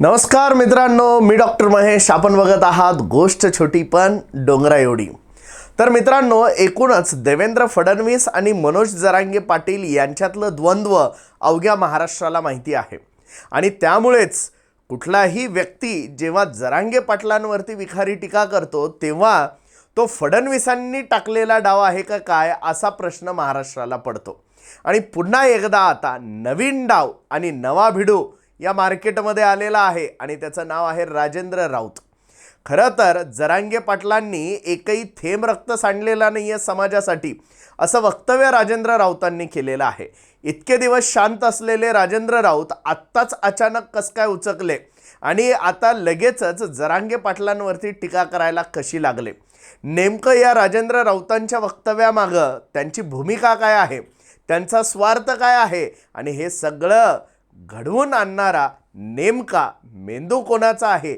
नमस्कार मित्रांनो मी डॉक्टर महेश. आपण बघत आहात गोष्ट छोटी पण डोंगरा एवढी. तर मित्रांनो एकूणच देवेंद्र फडणवीस आणि मनोज जरांगे पाटील यांच्यातलं द्वंद्व अवघ्या महाराष्ट्राला माहिती आहे. आणि त्यामुळेच कुठलाही व्यक्ती जेव्हा जरांगे पाटलांवरती विखारी टीका करतो तेव्हा तो फडणवीसांनी टाकलेला डाव आहे का काय असा प्रश्न महाराष्ट्राला पडतो. आणि पुन्हा एकदा आता नवीन डाव आणि नवा भिडू या मार्केटमध्ये आलेला आहे आणि त्याचं नाव आहे राजेंद्र राऊत. खरं तर जरांगे पाटलांनी एकही थेंब रक्त सांडलेला नाही आहे समाजासाठी असं वक्तव्य राजेंद्र राऊतांनी केलेलं आहे. इतके दिवस शांत असलेले राजेंद्र राऊत आत्ताच अचानक कस काय उचकले? आणि आता लगेचच जरांगे पाटलांवरती टीका करायला कशी लागले? नेमकं या राजेंद्र राऊतांच्या वक्तव्यामागं त्यांची भूमिका काय आहे? त्यांचा स्वार्थ काय आहे? आणि हे सगळं घडवून आणणारा नेमका मेंदू कोणाचा आहे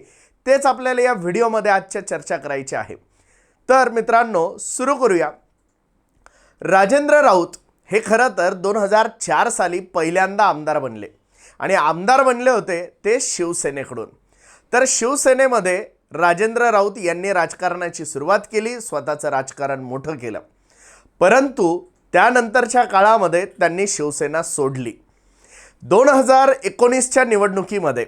तेच आपल्याला या व्हिडिओमध्ये आजच्या चर्चा करायची आहे. तर मित्रांनो सुरू करूया. राजेंद्र राऊत हे खरं तर दोन हजार चार साली पहिल्यांदा आमदार बनले. आणि आमदार बनले होते ते शिवसेनेकडून. तर शिवसेनेमध्ये राजेंद्र राऊत यांनी राजकारणाची सुरुवात केली स्वतःचं राजकारण मोठं केलं. परंतु त्यानंतरच्या काळामध्ये त्यांनी शिवसेना सोडली. दोन हजार एकोणीसच्या निवडणुकीमध्ये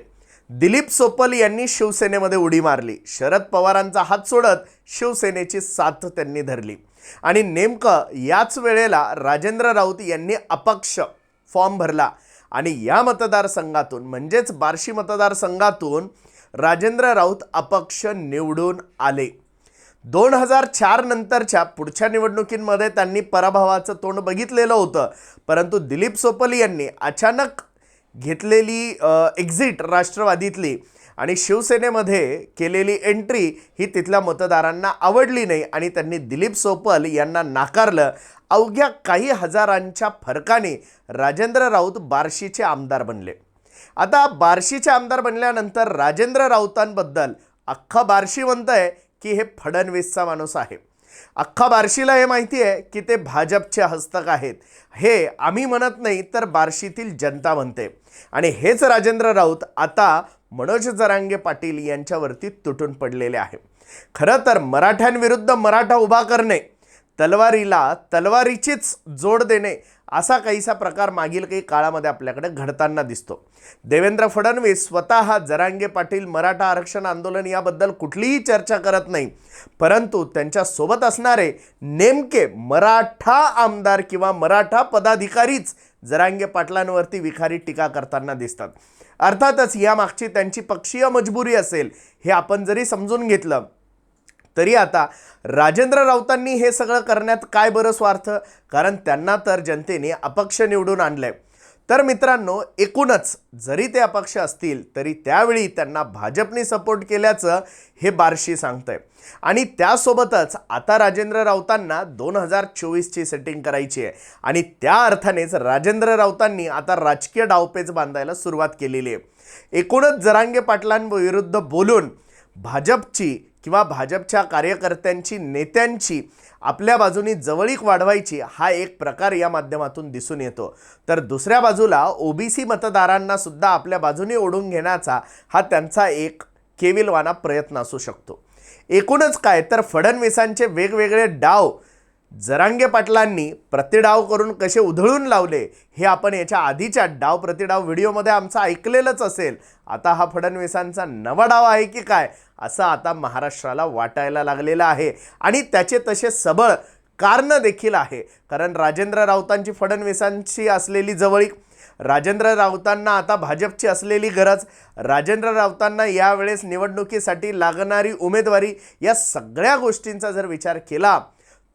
दिलीप सोपल यांनी शिवसेनेमध्ये उडी मारली. शरद पवारांचा हात सोडत शिवसेनेची साथ त्यांनी धरली. आणि नेमकं याच वेळेला राजेंद्र राऊत यांनी अपक्ष फॉर्म भरला. आणि या मतदारसंघातून म्हणजेच बार्शी मतदारसंघातून राजेंद्र राऊत अपक्ष निवडून आले. दोन हजार चार नंतरच्या पुढच्या निवडणुकींमध्ये त्यांनी पराभवाचं तोंड बघितलेलं होतं. परंतु दिलीप सोपल यांनी अचानक घेतलेली एक्झिट राष्ट्रवादीतली आणि शिवसेनेमध्ये केलेली एंट्री ही तिथल्या मतदारांना आवडली नाही आणि त्यांनी दिलीप सोपल यांना नाकारलं. अवघ्या काही हजारांच्या फरकाने राजेंद्र राऊत बार्शीचे आमदार बनले. आता बार्शीचे आमदार बनल्यानंतर राजेंद्र राऊतांबद्दल अख्खा बार्शी आहे. की हे फडणवीसचा माणूस आहे. अख्खा बार्शीला हे माहिती आहे की ते भाजपचे हस्तक आहेत. हे आम्ही म्हणत नाही तर बार्शीतील जनता म्हणते. आणि हेच राजेंद्र राऊत आता मनोज जरांगे पाटील यांच्यावरती तुटून पडलेले आहे. खरं तर मराठ्यांविरुद्ध मराठा उभा करणे तलवारीला तलवारीचीच जोड देणे असा काहीसा प्रकार मागील काही काळामध्ये आपल्याकडे घडताना दिसतो. देवेंद्र फडणवीस स्वतः जरांगे पाटील मराठा आरक्षण आंदोलन याबद्दल कुठलीही चर्चा करत नाही. परंतु त्यांच्यासोबत असणारे नेमके मराठा आमदार किंवा मराठा पदाधिकारीच जरांगे पाटलांवरती विखारी टीका करताना दिसतात. अर्थातच यामागची त्यांची पक्षीय मजबुरी असेल हे आपण जरी समजून घेतलं तरी आता राजेंद्र राऊतांनी हे सगळं करण्यात काय बरं स्वार्थ? कारण त्यांना तर जनतेने अपक्ष निवडून आणलंय. तर मित्रांनो एकूणच जरी ते अपक्ष असतील तरी त्यावेळी त्यांना भाजपने सपोर्ट केल्याचं हे बारशी सांगतंय. आणि त्यासोबतच आता राजेंद्र राऊतांना दोन हजार चोवीसची सेटिंग करायची आहे. आणि त्या अर्थानेच राजेंद्र राऊतांनी आता राजकीय डावपेच बांधायला सुरुवात केलेली आहे. एकूणच जरांगे पाटलांविरुद्ध बोलून भाजपची किंवा भाजपच्या कार्यकर्त्यांची नेत्यांची आपल्या बाजूनी जवळीक वाढवायची हा एक प्रकार या माध्यमातून दिसून येतो. तर दुसऱ्या बाजूला ओबीसी मतदारांना सुद्धा आपल्या बाजूने ओढून घेण्याचा हा त्यांचा एक केविलवाना प्रयत्न असू शकतो. एकूणच काय? तर फडणवीसांचे वेगवेगळे डाव जरांगे पाटलांनी प्रतिडाव करून कसे उधळून लावले हे आपण याच्या आधीच्या डाव प्रतिडाव व्हिडिओमध्ये आमचं ऐकलेलंच असेल. आता हा फडणवीसांचा नवा डाव आहे की काय असं आता महाराष्ट्राला वाटायला लागलेलं आहे. आणि त्याचे तसे सबळ कारणं देखील आहे. कारण राजेंद्र राऊतांची फडणवीसांची असलेली जवळीक राजेंद्र राऊतांना आता भाजपची असलेली गरज राजेंद्र राऊतांना यावेळेस निवडणुकीसाठी लागणारी उमेदवारी या सगळ्या गोष्टींचा जर विचार केला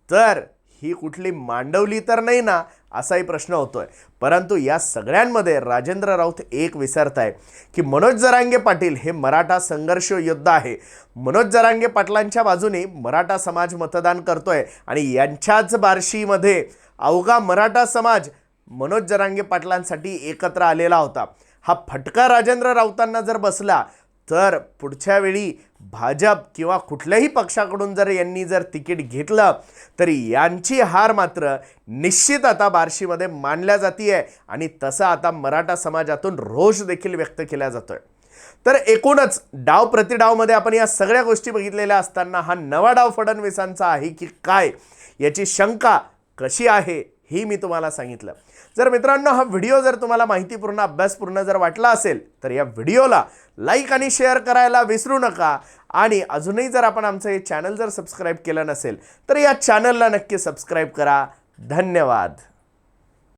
तर ही कुठली मांडवली तर नाही ना असाही प्रश्न होतोय. परंतु या सगळ्यांमध्ये राजेंद्र राऊत एक विसरत आहे की मनोज जरांगे पाटील हे मराठा संघर्ष योद्धा आहे. मनोज जरांगे पाटलांच्या बाजूने मराठा समाज मतदान करतोय आणि यांच्याच बार्शीमध्ये अवघा मराठा समाज मनोज जरांगे पाटलांसाठी एकत्र आलेला होता. हा फटका राजेंद्र राऊतांना जर बसला तर पुढच्या वेळी भाजप किंवा कुठल्याही पक्षाकडून जर यांनी जर तिकीट घेतलं तरी यांची हार मात्र निश्चित आता बार्शीमध्ये मानल्या जाती आहे आणि तसं आता मराठा समाजातून रोष देखील व्यक्त केला जातोय. तर एकूणच डाव प्रतिडावमध्ये आपण या सगळ्या गोष्टी बघितलेल्या असताना हा नवा डाव फडणवीसांचा आहे की काय? याची शंका कशी आहे? ही मी तुम्हाला सांगितलं. जर मित्रांनो हा व्हिडिओ जर तुम्हाला माहितीपूर्ण अभ्यासपूर्ण जर वाटला असेल तर या व्हिडिओला लाईक आणि शेअर करायला विसरू नका. आणि अजूनही जर आपण आमचं हे चॅनल जर सबस्क्राईब केलं नसेल तर या चॅनलला नक्की सबस्क्राईब करा. धन्यवाद.